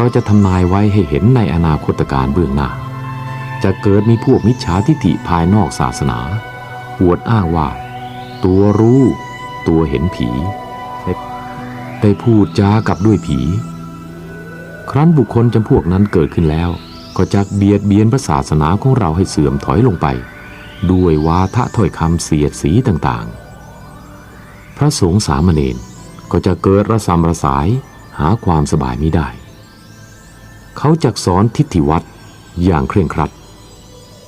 เราจะทำนายไว้ให้เห็นในอนาคตการเบื้องหน้า จะเกิดมีพวกมิจฉาทิฐิภายนอกศาสนาอวดอ้างว่า ตัวรู้ ตัวเห็นผีได้พูดจากับด้วยผี ครั้นบุคคลจำพวกนั้นเกิดขึ้นแล้ว ก็จะเบียดเบียนพระศาสนาของเราให้เสื่อมถอยลงไป ด้วยวาทะถ้อยคำเสียดสีต่างๆ พระสงฆ์สามเณรก็จะเกิดระสำระสายหาความสบายไม่ได้ เขาจักสอนทิฏฐิวัดอย่างเคร่งครัด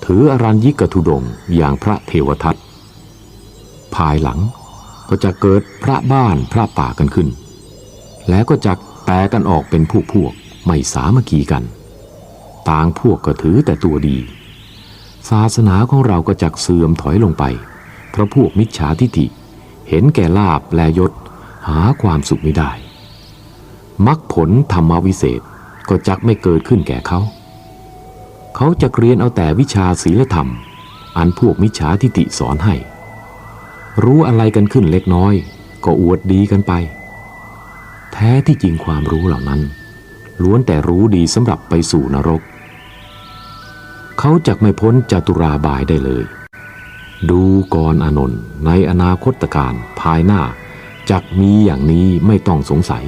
ถืออรัญญิกทุดงอย่างพระเทวทัตภายหลังก็จะเกิดพระบ้านพระป่ากันขึ้น แล้วก็จะแตกกันออกเป็นพวกพวกไม่สามัคคีกัน ต่างพวกก็ถือแต่ตัวดี ศาสนาของเราก็จักเสื่อมถอยลงไป เพราะพวกมิจฉาทิฏฐิเห็นแก่ลาบและยศหาความสุขไม่ได้มรรคผลธรรมวิเศษ ก็จักไม่เกิดขึ้นแก่เขา เขาจะเรียนเอาแต่วิชาศีลธรรม อันพวกมิจฉาทิฐิสอนให้ รู้อะไรกันขึ้นเล็กน้อย ก็อวดดีกันไป แท้ที่จริงความรู้เหล่านั้น ล้วนแต่รู้ดีสำหรับไปสู่นรก เขาจักไม่พ้นจตุราบายได้เลย ดูก่อนอนนท์ในอนาคตการภายหน้าจักมีอย่างนี้ไม่ต้องสงสัย